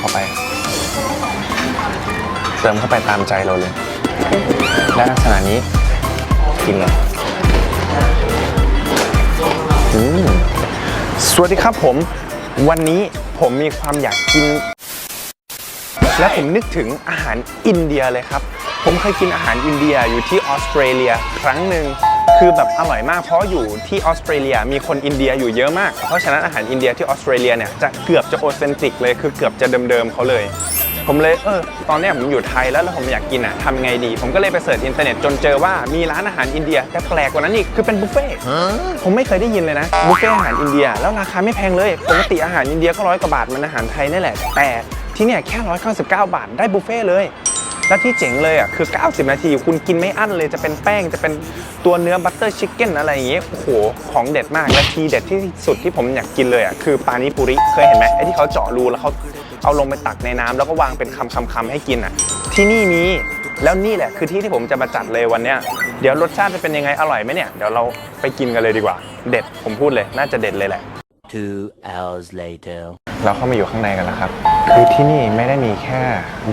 เข้าไป เติมเข้าไปตามใจเราเลยและลักษณะนี้กินเลยสวัสดีครับผม วันนี้ผมมีความอยากกิน และผมนึกถึงอาหารอินเดียเลยครับ ผมเคยกินอาหารอินเดียอยู่ที่ออสเตรเลียครั้งหนึ่ง คือแบบอร่อยมากเพราะอยู่ที่ออสเตรเลียมีคนอินเดียอยู่เยอะมาก เพราะฉะนั้นอาหารอินเดียที่ออสเตรเลียเนี่ยจะเกือบจะโอเซนติกเลยคือเกือบจะเดิมๆเขาเลย ผมเลยเออตอนเนี้ยผมอยู่ไทยแล้วแล้วผมอยากกินอะทำไงดี ผมก็เลยไปเสิร์ชอินเทอร์เน็ตจนเจอว่ามีร้านอาหารอินเดียแต่แปลกกว่านั้นอีกคือเป็นบุฟเฟ่ต์ผมไม่เคยได้ยินเลยนะบุฟเฟ่ต์อาหารอินเดียแล้วราคาไม่แพงเลยปกติอาหารอินเดียก็ร้อยกว่าบาทมันอาหารไทยนี่แหละแต่ที่เนี่ยแค่ 199 บาทได้บุฟเฟ่ต์เลย แล้วที่เจ๋งเลยอะคือ 90 นาทีคุณกินไม่อั้นเลยจะเป็นแป้งจะเป็นตัวเนื้อบัตเตอร์ชิคเก้นอะไรอย่างเงี้ยโอ้โหของเด็ดมากและทีเด็ดที่สุดที่ผมอยากกินเลยอะคือปานิปุริเคยเห็นไหมไอ้ที่เขาเจาะรูแล้วเขาเอาลงไปตักในน้ำแล้วก็วางเป็นคำคำคำให้กินอะ ที่นี่มีแล้วนี่แหละคือที่ที่ผมจะมาจัดเลยวันเนี้ยเดี๋ยวรสชาติจะเป็นยังไงอร่อยไหมเนี่ยเดี๋ยวเราไปกินกันเลยดีกว่า เด็ดผมพูดเลยน่าจะเด็ดเลยแหละ Two hours later. เราเข้ามาอยู่ข้างในกันแล้วครับ คือที่นี่ไม่ได้มีแค่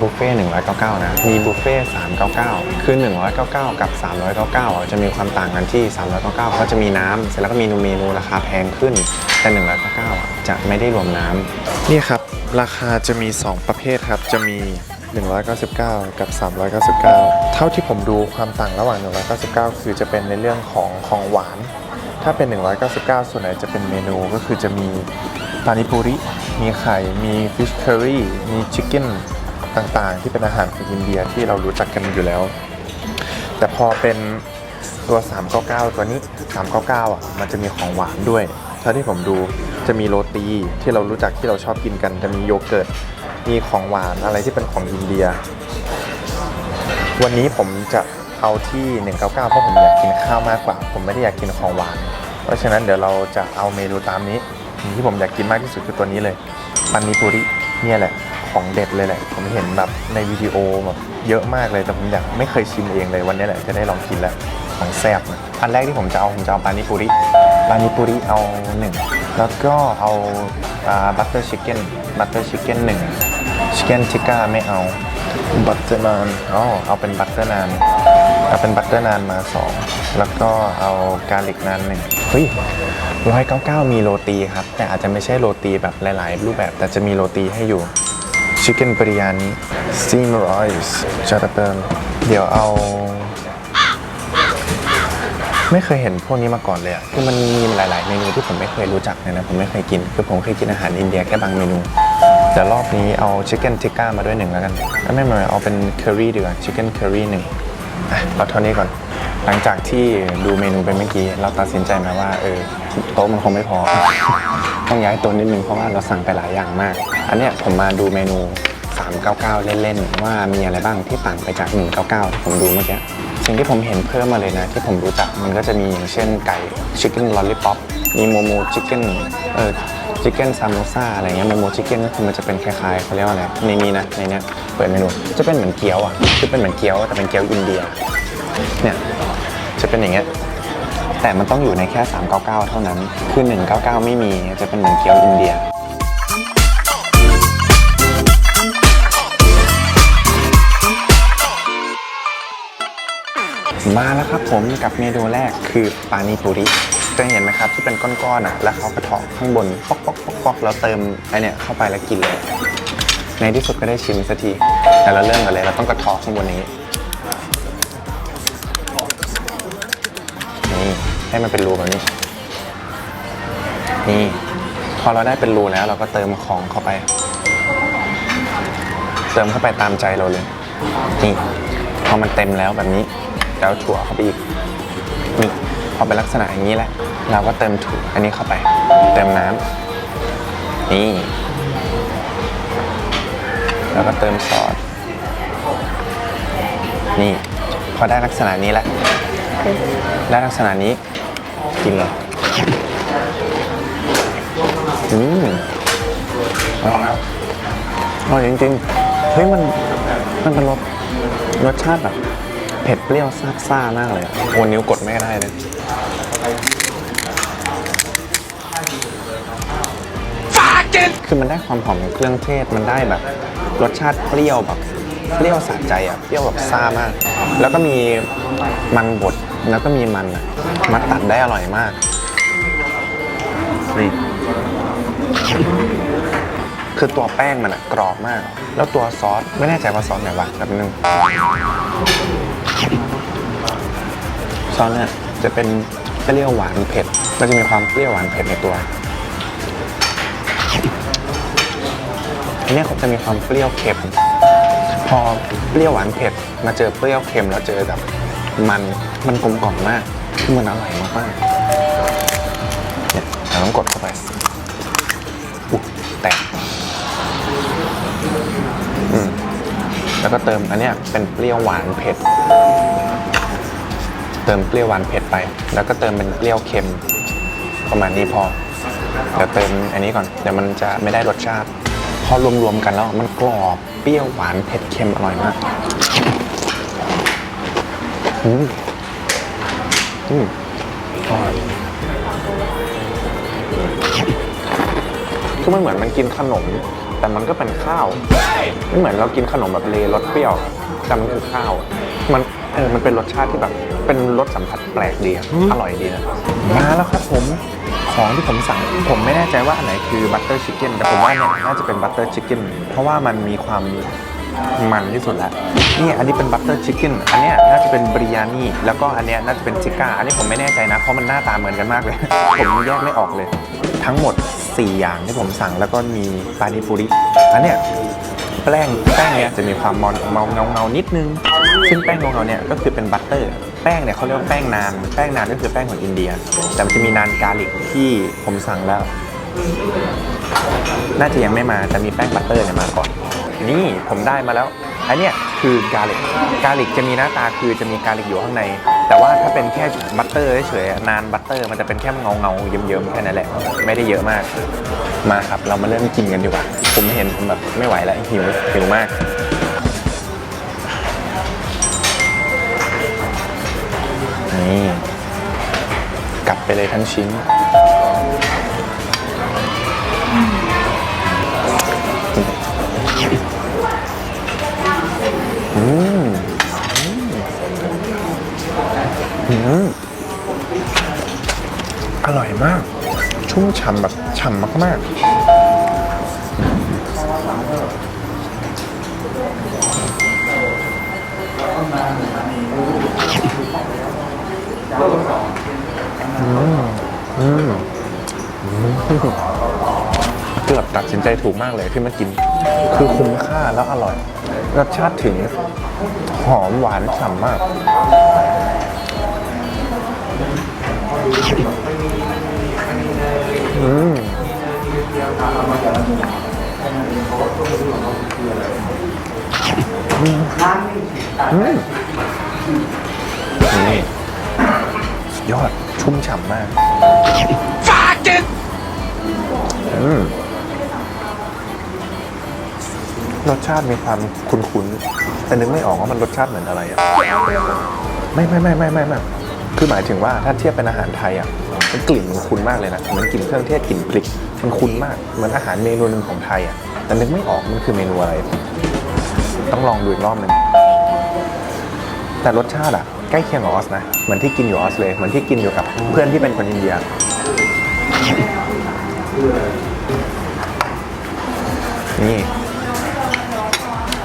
บุฟเฟ่ต์199 นะ มีบุฟเฟ่ต์399 คือ 199 กับ 399อะจะมีความต่างกันที่ 399เขาจะมีน้ำเสร็จแล้วก็มีเมนูราคาแพงขึ้น แต่ 199อะจะไม่ได้รวมน้ำนี่ครับ ราคาจะมี 2 ประเภทครับ จะมี 199 กับ 399 เท่าที่ผมดูความต่างระหว่าง 199 คือจะเป็นในเรื่องของของหวาน ถ้าเป็น 199 ส่วนไหนจะเป็นเมนูก็คือจะมีปานิปุริ มีไข่ มีฟิชเคอรี่ มีชิคเก้นต่างๆ ที่เป็นอาหารของอินเดียที่เรารู้จักกันอยู่แล้ว แต่พอเป็นตัว 399 ตัวนี้ 399 อะ มันจะมีของหวานด้วย เท่าที่ผมดูจะมีโรตีที่เรารู้จักที่เราชอบกินกัน จะมีโยเกิร์ต มีของหวานอะไรที่เป็นของอินเดีย วันนี้ผมจะเอาที่ 199 เพราะผมอยากกินข้าวมากกว่า ผมไม่ได้อยากกินของหวาน เพราะฉะนั้นเดี๋ยวเราจะเอาเมนูตามนี้สิ่งที่ผมอยากกินมากที่สุดคือตัวนี้เลยปันนิปุริเนี่ยแหละของเด็ดเลยแหละ ผมเห็นแบบในวิดีโอแบบเยอะมากเลยแต่ผมอยากไม่เคยชิมเองเลยวันนี้แหละจะได้ลองกินแล้วของแซ่บนะอันแรกที่ผมจะเอาผมจะเอาปานิปุริปานิปุริเอาหนึ่งแล้วก็เอาบัตเตอร์ชิคเก้นบัตเตอร์ชิคเก้นหนึ่งชิคเก้นทิก้าไม่เอาบัตเตอร์นานอ๋อเอาเป็นบัตเตอร์นานเอาเป็นบัตเตอร์นานมา2แล้วก็เอากาลิกนานหนึ่ง เฮ้ยร้อยเก้าเก้ามีโรตีครับ แต่อาจจะไม่ใช่โรตีแบบหลาย ๆ รูปแบบ แต่จะมีโรตีให้อยู่ชิคเก้นบริยานีซีมไรส์จาร์เปิลเดี๋ยวเอา ไม่เคยเห็นพวกนี้มาก่อนเลยอะคือมันมีหลาย ๆ เมนูที่ผมไม่เคยรู้จักเลยนะ ผมไม่เคยกิน คือผมเคยกินอาหารอินเดียแค่บางเมนู แต่รอบนี้เอาชิคเก้นทิกก้ามาด้วยหนึ่งแล้วกันแล้วไม่มาเอาเป็นเคอรี่ดีกว่าชิคเก้นเคอรี่หนึ่งอะเอาเท่านี้ก่อน หลังจากที่ดูเมนูไปเมื่อกี้ เราตัดสินใจมาว่าเออโต๊ะมันคงไม่พอ ต้องย้ายโต๊ะนิดนึงเพราะว่าเราสั่งไปหลายอย่างมาก อันเนี้ยผมมาดูเมนู 399 เล่นๆว่ามีอะไรบ้างที่ต่างไปจาก 199 ที่ผมดูเมื่อกี้สิ่งที่ผมเห็นเพิ่มมาเลยนะ ที่ผมรู้จักมันก็จะมีอย่างเช่นไก่ชิคเก้นลอลลี่ป๊อปมีโมโมชิคเก้นเออชิคเก้นซามโมซ่าอะไรเงี้ยโมโมชิคเก้นก็คือมันจะเป็นคล้ายๆเขาเรียกว่าอะไรในนี้นะในเนี้ยเปิดเมนูจะเป็นเหมือนเกี๊ยวอะคือเป็นเหมือนเกี๊ยวแต่เป็นเกี๊ยวอินเดีย เนี่ยจะเป็นอย่างเงี้ยแต่มันต้องอยู่ในแค่ 399 เท่านั้น คือ 199 ไม่มีจะเป็นเหมือนเกี๊ยวอินเดียมาแล้วครับผมกับเมนูแรกคือปานิปุริเคยเห็นไหมครับที่เป็นก้อนๆอะแล้วเขากระเทาะข้างบนป๊อกป๊อกป๊อกป๊อกแล้วเติมไอเนี่ยเข้าไปแล้วกินเลย ในที่สุดก็ได้ชิมสักทีแต่เราเริ่มกันเลยเราต้องกระเทาะข้างบนนี้ ให้มันเป็นรูแบบนี้ นี่ พอเราได้เป็นรูแล้ว เราก็เติมของเข้าไป เติมเข้าไปตามใจเราเลย นี่ พอมันเต็มแล้วแบบนี้แล้วถั่วเข้าไปอีก นี่ พอเป็นลักษณะอย่างนี้แหละ เราก็เติมถั่วอันนี้เข้าไป เติมน้ำนี่ แล้วก็เติมซอส นี่ พอได้ลักษณะนี้แล้วได้ลักษณะนี้ กินเลยอืมอร่อยอร่อยจริงๆ เฮ้ยมันมันเป็นรสรสชาติแบบเผ็ดเปรี้ยวซาบซ่ามากเลยอะโอ้นิ้วกดไม่ได้เลยคือคือมันได้ความหอมของเครื่องเทศมันได้แบบ รสชาติเปรี้ยวแบบเปรี้ยวสะใจอะเปรี้ยวแบบซ่ามาก แล้วก็มีมันบด แล้วก็มีมันอะมาตัดได้อร่อยมาก นี่ คือตัวแป้งมันอะกรอบมาก แล้วตัวซอสไม่แน่ใจว่าซอสไหนวะแบบนึงซอสเนี่ยจะเป็นเปรี้ยวหวานเผ็ด มันจะมีความเปรี้ยวหวานเผ็ดในตัวอันเนี้ยเขาจะมีความเปรี้ยวเค็ม พอเปรี้ยวหวานเผ็ด มาเจอเปรี้ยวเค็มแล้วเจอแบบมัน มันกลมกล่อมมากคือมันอร่อยมากๆเนี่ยเราต้องกดเข้าไปอุ๊แตกอืมแล้วก็เติมอันเนี้ยเป็นเปรี้ยวหวานเผ็ด เติมเปรี้ยวหวานเผ็ดไป แล้วก็เติมเป็นเปรี้ยวเค็ม ประมาณนี้พอเดี๋ยวเติมอันนี้ก่อน เดี๋ยวมันจะไม่ได้รสชาติ พอรวมๆกันแล้วมันกรอบเปรี้ยวหวานเผ็ดเค็มอร่อยมาก อืม อืมอร่อยคือมันเหมือนมันกินขนม แต่มันก็เป็นข้าวไม่เหมือนเรากินขนมแบบเลรสเปรี้ยว แต่มันคือข้าว มันเออมันเป็นรสชาติที่แบบ เป็นรสสัมผัสแปลกดีอะอร่อยดีนะมาแล้วครับผมของที่ผมสั่งผมไม่แน่ใจว่าอันไหนคือบัตเตอร์ชิคเก้นแต่ผมว่าเนี่ยน่าจะเป็นบัตเตอร์ชิคเก้นเพราะว่ามันมีความ มันที่สุดแล้วนี่อันนี้เป็นบัตเตอร์ชิคเก้นอันเนี้ยน่าจะเป็นบริยานี่ แล้วก็อันเนี้ยน่าจะเป็นชิก้า อันนี้ผมไม่แน่ใจนะ เพราะมันหน้าตาเหมือนกันมากเลย ผมแยกไม่ออกเลย ทั้งหมด 4 อย่างที่ผมสั่งแล้วก็มีปานิปุริอันเนี้ยแป้งแป้งเนี่ยจะมีความมอนเมาเงาเงานิดนึง ซึ่งแป้งเงาเงาเนี่ยก็คือเป็นบัตเตอร์ แป้งเนี่ยเขาเรียกว่าแป้งนาน แป้งนานก็คือแป้งของอินเดีย แต่มันจะมีนานกาลิกที่ผมสั่งแล้ว น่าจะยังไม่มาแต่มีแป้งบัตเตอร์เนี่ยมาก่อน นี่ผมได้มาแล้ว อันเนี้ยคือกาลิกกาลิกจะมีหน้าตาคือจะมีกาลิกอยู่ข้างใน แต่ว่าถ้าเป็นแค่บัตเตอร์เฉยๆนานบัตเตอร์มันจะเป็นแค่เงาเงาเยิ้มๆแค่นั้นแหละ ไม่ได้เยอะมาก มาครับเรามาเริ่มกินกันดีกว่า ผมเห็นผมแบบไม่ไหวแล้วหิวหิวมากนี่กลับไปเลยทั้งชิ้น มาก ชุ่มฉ่ำแบบฉ่ำมากๆอืมอืมอืมเกือบตัดสินใจถูกมากเลยที่มากิน คือคุ้มค่าแล้วอร่อยรสชาติถึงหอมหวานฉ่ำมาก อืมอืมนี่สุดยอดชุ่มฉ่ำมากอืมรสชาติมีความคุ้นๆแต่นึกไม่ออกว่ามันรสชาติเหมือนอะไรอะ ไม่ไม่ไม่ไม่ไม่ไม่ คือหมายถึงว่าถ้าเทียบเป็นอาหารไทยอะมันกลิ่นมันคุ้นมากเลยนะเหมือนกลิ่นเครื่องเทศกลิ่นพริก มันคุ้นมากเหมือนอาหารเมนูหนึ่งของไทยอะแต่นึกไม่ออกมันคือเมนูอะไร ต้องลองดูอีกรอบหนึ่งแต่รสชาติอะใกล้เคียงกับออสนะเหมือนที่กินอยู่ออสเลยเหมือนที่กินอยู่กับ เพื่อนที่เป็นคนอินเดียนี่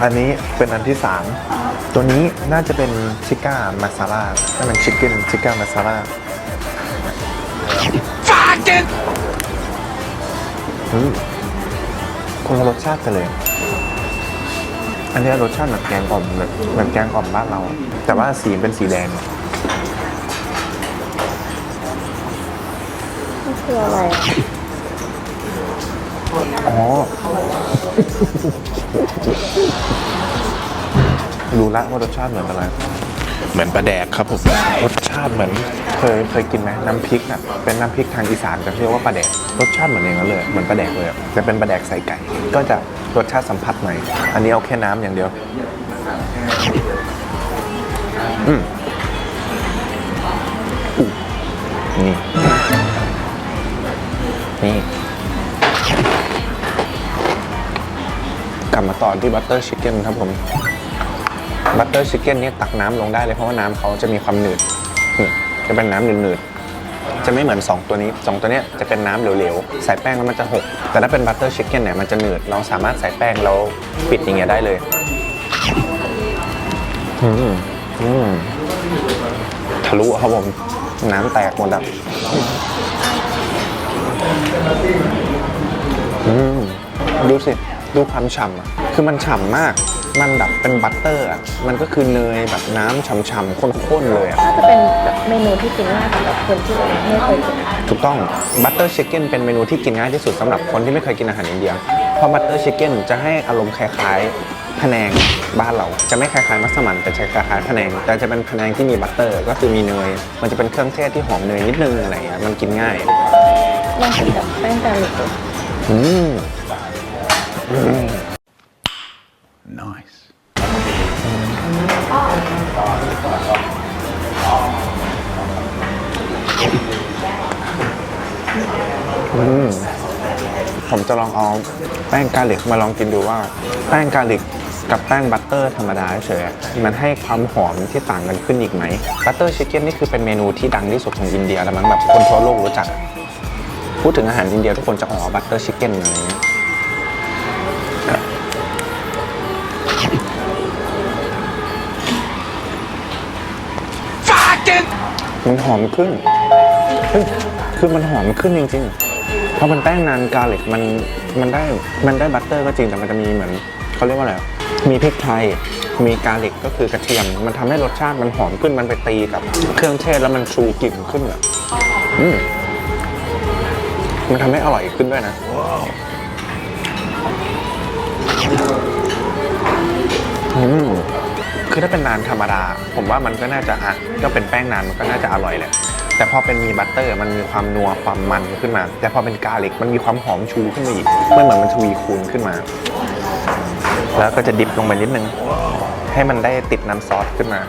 อันนี้เป็นอันที่สามตัวนี้น่าจะเป็นชิก้ามาซาล่าถ้าเป็นชิคเก้นชิก้ามาซาล่าอืมคนละรสชาติกันเลย อันนี้รสชาติเหมือนแกงอ่อมแบบเหมือนแกงอ่อมบ้านเราอะแต่ว่าสีเป็นสีแดงนี่คืออะไรอะอ๋อ รู้ละว่ารสชาติเหมือนอะไร เหมือนปลาแดกครับผม รสชาติเหมือนเคยเคยกินไหมน้ำพริกอะเป็นน้ำพริกทางอีสานจะเรียกว่าปลาแดกรสชาติเหมือนอย่างนั้นเลยเหมือนปลาแดกเลยอะแต่เป็นปลาแดกใส่ไก่ ก็จะรสชาติสัมผัสหน่อยอันนี้เอาแค่น้ำอย่างเดียวอืมอู้นี่นี่ ต่อที่บัตเตอร์ชิคเก้นครับผมบัตเตอร์ชิคเก้นนี่ตักน้ำลงได้เลยเพราะว่าน้ำเขาจะมีความหนืดจะเป็นน้ำหนืดๆจะไม่เหมือน 2 ตัวนี้ 2 ตัวนี้จะเป็นน้ำเหลวๆ ใส่แป้งแล้วมันจะหก แต่ถ้าเป็นบัตเตอร์ชิคเก้นเนี่ยมันจะหนืด เราสามารถใส่แป้งแล้วปิดอย่างเงี้ยได้เลยอืมอืมทะลุครับผม น้ำแตกหมดอะอืมดูสิ ดูความฉ่ำอะ คือมันฉ่ำมาก มันแบบเป็นบัตเตอร์อะมันก็คือเนยแบบน้ำฉ่ำๆข้นๆเลยอะน่าจะเป็นแบบเมนูที่กินง่ายสำหรับคนที่แบบไม่เคยกินอาหารถูกต้องบัตเตอร์ชิคเก้นเป็นเมนูที่กินง่ายที่สุดสำหรับคนที่ไม่เคยกินอาหารอินเดีย เพราะบัตเตอร์ชิคเก้นจะให้อารมณ์คล้ายๆพะแนงบ้านเราจะไม่คล้ายๆมัสมั่นแต่จะคล้ายๆพะแนงแต่จะเป็นพะแนงที่มีบัตเตอร์ ก็คือมีเนย มันจะเป็นเครื่องเทศที่หอมเนยนิดนึงอะไรเงี้ยมันกินง่าย ลองกินกับแป้งกาลิกดูอืม Nice. อืมผมจะลองเอาแป้งกาลิกมาลองกินดูว่า แป้งกาลิกกับแป้งบัตเตอร์ธรรมดาเฉยๆมันให้ความหอมที่ต่างกันขึ้นอีกไหมบัตเตอร์ชิคเก้นนี่คือเป็นเมนูที่ดังที่สุดของอินเดียแล้วมั้งแบบคนทั่วโลกรู้จักอะพูดถึงอาหารอินเดียทุกคนจะอ๋อบัตเตอร์ชิคเก้นอะไรเงี้ย มันหอมขึ้นเฮ้ยคือมันหอมขึ้นจริงๆเพราะมันแป้งนานกาลิกมันมันได้มันได้บัตเตอร์ก็จริงแต่มันจะมีเหมือนเขาเรียกว่าอะไรอะมีพริกไทยมีกาลิกก็คือกระเทียม มันทำให้รสชาติมันหอมขึ้นมันไปตีกับเครื่องเทศแล้วมันชูกลิ่นขึ้นอะอืมมันทำให้อร่อยขึ้นด้วยนะอืม คือถ้าเป็นนานธรรมดา ผมว่ามันก็น่าจะอะก็เป็นแป้งนานมันก็น่าจะอร่อยแหละแต่พอเป็นมีบัตเตอร์มันมีความนัวความมันขึ้นมา แต่พอเป็นกาลิกมันมีความหอมชูขึ้นมาอีกมันเหมือนมันทวีคูณขึ้นมา แล้วก็จะดิบลงไปนิดนึง ให้มันได้ติดน้ำซอสขึ้นมา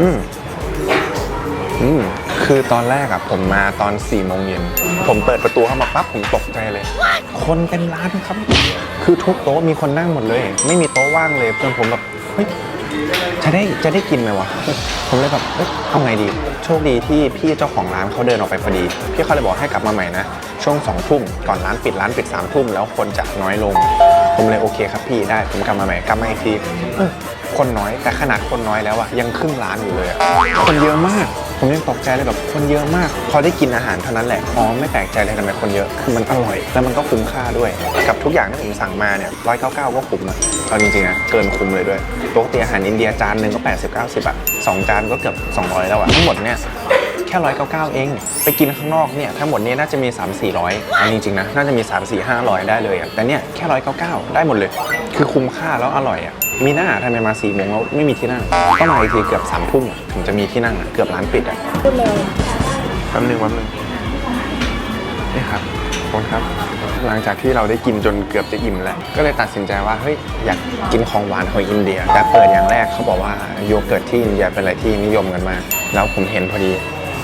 อืมอืม คือตอนแรกอะผมมาตอน4ี่โมงเย็นผมเปิดประตูเข้ามาปั๊บผมตกใจเลย คนเต็มร้านครับ คือทุกโต๊ะมีคนนั่งหมดเลย ไม่มีโต๊ะว่างเลยจนผมแบบเฮ้ยจะได้จะได้กินไหมวะ ผมเลยแบบเอ้ยเอาไงดี โชคดีที่พี่เจ้าของร้านเขาเดินออกไปพอดี พี่เขาเลยบอกให้กลับมาใหม่นะ ช่วงสองทุ่มก่อนร้านปิดร้านปิดสามทุ่มแล้วคนจะน้อยลง ผมเลยโอเคครับพี่ได้ผมกลับมาใหม่กลับมาอีกทีเออคนน้อยแต่ขนาดคนน้อยแล้วอะยังครึ่งร้านอยู่เลยอะคนเยอะมาก ผมยังตกใจเลยแบบคนเยอะมาก พอได้กินอาหารเท่านั้นแหละอ๋อไม่แปลกใจเลยทำไมคนเยอะคือมันอร่อยแล้วมันก็คุ้มค่าด้วย กับทุกอย่างที่ผมสั่งมาเนี่ยร้อยเก้าเก้าก็คุ้มอะเอาจริงๆนะเกินคุ้มเลยด้วยปกติอาหารอินเดียจานหนึ่งก็80 90อะสองจานก็เกือบ200แล้วอะทั้งหมดเนี่ยแค่ร้อยเก้าเก้าเอง ไปกินข้างนอกเนี่ยทั้งหมดเนี้น่าจะมี 3 4 0 0เอาจริงๆนะ น่าจะมี 3 4 5 0 0 ได้เลยอะแต่เนี่ยแค่ร้อยเก้าเก้าได้หมดเลย คือคุ้มค่าแล้วอร่อยอะ มีหน้าทำไมมา4ี่โมงแล้วไม่มีที่นั่งต้องมาอีกทีเกือบ3ามทุ่มอะถึงจะมีที่นั่งอะเกือบร้านปิดอะพูดเลยแป๊บนึงแป๊บนึงนี่ครับขอบคุณครับ หลังจากที่เราได้กินจนเกือบจะอิ่มแล้ว ก็เลยตัดสินใจว่าเฮ้ยอยากกินของหวานของอินเดีย แต่เปิดอย่างแรกเขาบอกว่าโยเกิร์ตที่อินเดียเป็นอะไรที่นิยมกันมากแล้วผมเห็นพอดี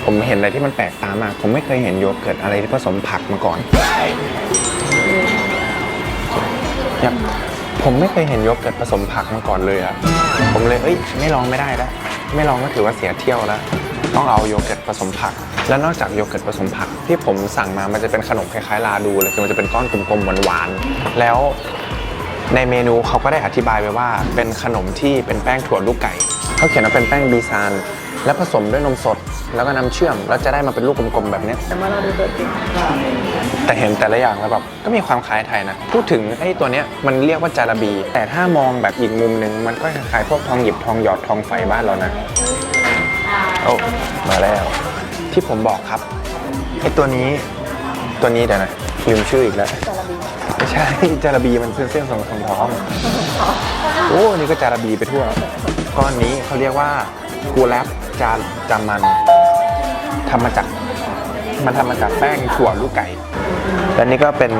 ผมเห็นอะไรที่มันแปลกตามาก ผมไม่เคยเห็นโยเกิร์ตอะไรที่ผสมผักมาก่อน ยับ ผมไม่เคยเห็นโยเกิร์ตผสมผักมาก่อนเลยอะผมเลยเอ้ยไม่ลองไม่ได้แล้วไม่ลองก็ถือว่าเสียเที่ยวแล้วต้องเอาโยเกิร์ตผสมผัก แล้วนอกจากโยเกิร์ตผสมผัก ที่ผมสั่งมามันจะเป็นขนมคล้ายๆลาดูเลยคือมันจะเป็นก้อนกลมๆหวานๆแล้วในเมนูเขาก็ได้อธิบายไว้ว่า เป็นขนมที่เป็นแป้งถั่วลูกไก่เขาเขียนว่าเป็นแป้งบีซานและผสมด้วยนมสด แล้วก็น้ำเชื่อม แล้วจะได้มาเป็นลูกกลมๆแบบเนี้ยแต่ว่าเราดูตัวจริงแต่เห็นแต่ละอย่างแล้วแบบก็มีความคล้ายไทยนะ พูดถึงไอ้ตัวเนี้ยมันเรียกว่าจาระบี แต่ถ้ามองแบบอีกมุมหนึ่งมันก็คล้ายๆพวกทองหยิบทองหยอดทองไฟบ้านเรานะโอ้มาแล้ว ที่ผมบอกครับไอ้ตัวนี้ตัวนี้เดี๋ยวนะลืมชื่ออีกแล้ว จาระบีไม่ใช่ จาระบีมันเส้นเส้นๆทองทองทองโอ้นี่ก็จาระบีไปทั่ว ก้อนนี้เขาเรียกว่ากูแลบจาจามัน ทำมาจากมันทำมาจากแป้งถั่วลูกไก่และนี่ก็เป็น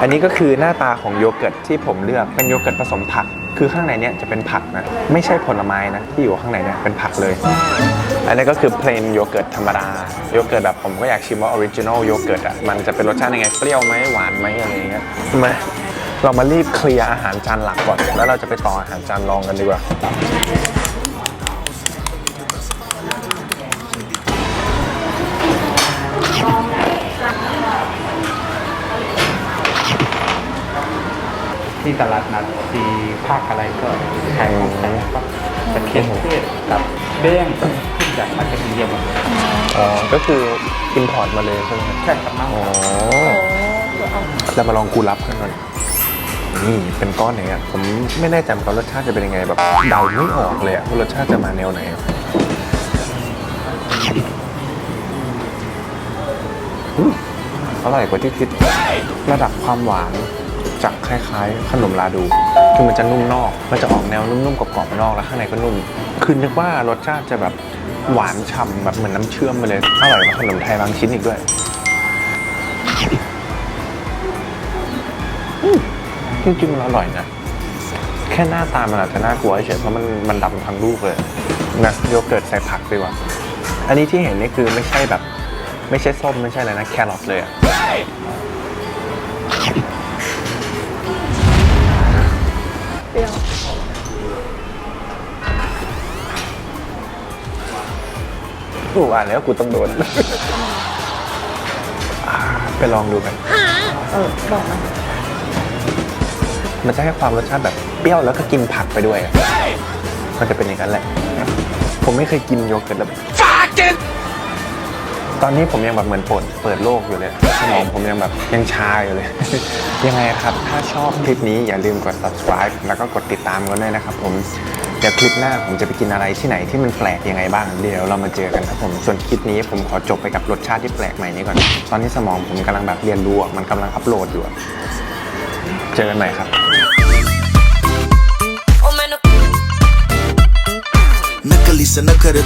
อันนี้ก็คือหน้าตาของโยเกิร์ตที่ผมเลือกเป็นโยเกิร์ตผสมผัก คือข้างในเนี่ยจะเป็นผักนะไม่ใช่ผลไม้นะที่อยู่ข้างในเนี่ยเป็นผักเลย อันนี้ก็คือ plain โยเกิร์ตธรรมดาโยเกิร์ตแบบผมก็อยากชิมว่า original โยเกิร์ตอะมันจะเป็นรสชาติยังไงเปรี้ยวไหมหวานไหมอะไรเงี้ยมาเรามารีบเคลียร์อาหารจานหลักก่อน แล้วเราจะไปต่ออาหารจานรองกันดีกว่า ที่ตลาดนัดที่ภาคอะไรก็ขายของแต่ครับตะเคียนเทศกับเบ้งทุกอย่างมาจากอินเดียหมดเลยอ๋อก็คือ import มาเลยใช่ไหมครับใช่ครับน้องอ๋อโอ้ตัวอ่อนเรามาลองกูรับกันก่อนนี่เป็นก้อนอย่างเงี้ยผมไม่แน่ใจว่ารสชาติจะเป็นยังไงแบบเดาไม่ออกเลยอะว่ารสชาติจะมาแนวไหนอะอืมอร่อยกว่าที่คิดระดับความหวาน จะคล้ายๆ ขนมลาดู คือมันจะนุ่มนอก มันจะออกแนวนุ่มๆกรอบๆนอกแล้วข้างในก็นุ่ม คือนึกว่ารสชาติจะแบบหวานฉ่ำแบบเหมือนน้ำเชื่อมไปเลย อร่อยกว่าขนมไทยบางชิ้นอีกด้วยจริงๆมันอร่อยนะ แค่หน้าตามันอาจจะน่ากลัวเฉยเพราะมันมันดำทั้งลูกเลยนะโยเกิร์ตใส่ผักดีกว่า อันนี้ที่เห็นนี่คือไม่ใช่แบบ ไม่ใช่ส้มไม่ใช่อะไรนะแครอทเลยอะ กูอ่านแล้วกูต้องโดนอ่าไปลองดูกัน เออบอกมามันจะให้ความรสชาติแบบเปรี้ยวแล้วก็กินผักไปด้วยอะมันจะเป็นอย่างนั้นแหละ ผมไม่เคยกินโยเกิร์ตแล้วแบบตอนนี้ผมยังแบบเหมือนเปิดเปิดโลกอยู่เลยสมองผมยังแบบยังชาอยู่เลย ยังไงครับ ถ้าชอบคลิปนี้อย่าลืมกด subscribe แล้วก็กดติดตามกันด้วยนะครับผมเดี๋ยวคลิปหน้าผมจะไปกินอะไรที่ไหนที่มันแปลกยังไงบ้างเดี๋ยวเรามาเจอกันครับผมส่วนคลิปนี้ผมขอจบไปกับรสชาติที่แปลกใหม่นี้ก่อน ตอนนี้สมองผมกำลังแบบเรียนรู้มันกำลังอัพโหลดอยู่เจอกันใหม่ครับ